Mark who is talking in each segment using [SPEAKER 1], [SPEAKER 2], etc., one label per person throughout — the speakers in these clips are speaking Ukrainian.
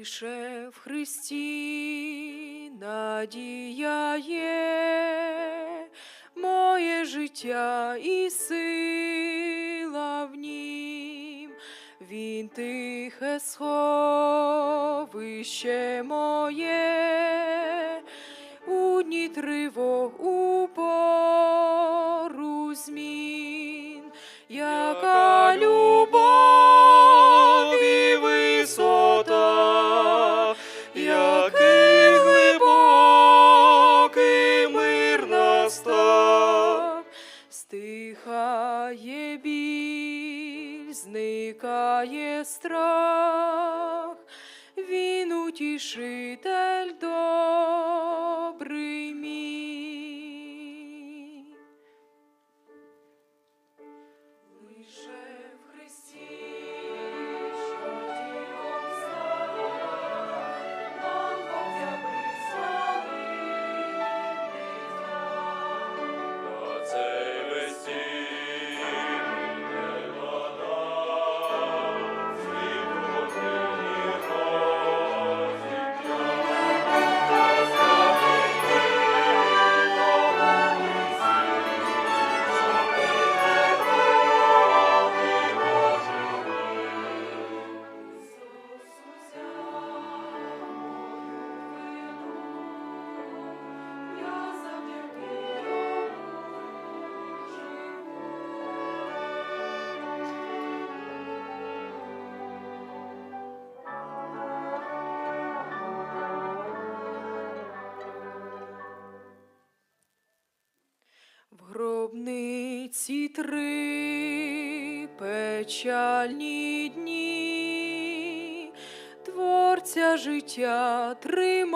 [SPEAKER 1] Лише в Христі надія є, моє життя і сила в нім, він тихе сховище моє, у дні тривог у змін, яка стихає біль, зникає страх, він утішитель добрий гробниці три печальні дні, творця життя тримала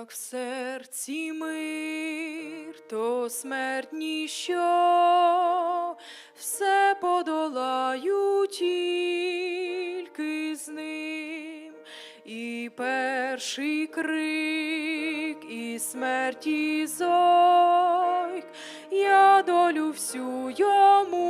[SPEAKER 1] Як в серці мир, то смерть ніщо, все подолаю тільки з ним, і перший крик, і смерті зойк, я долю всю йому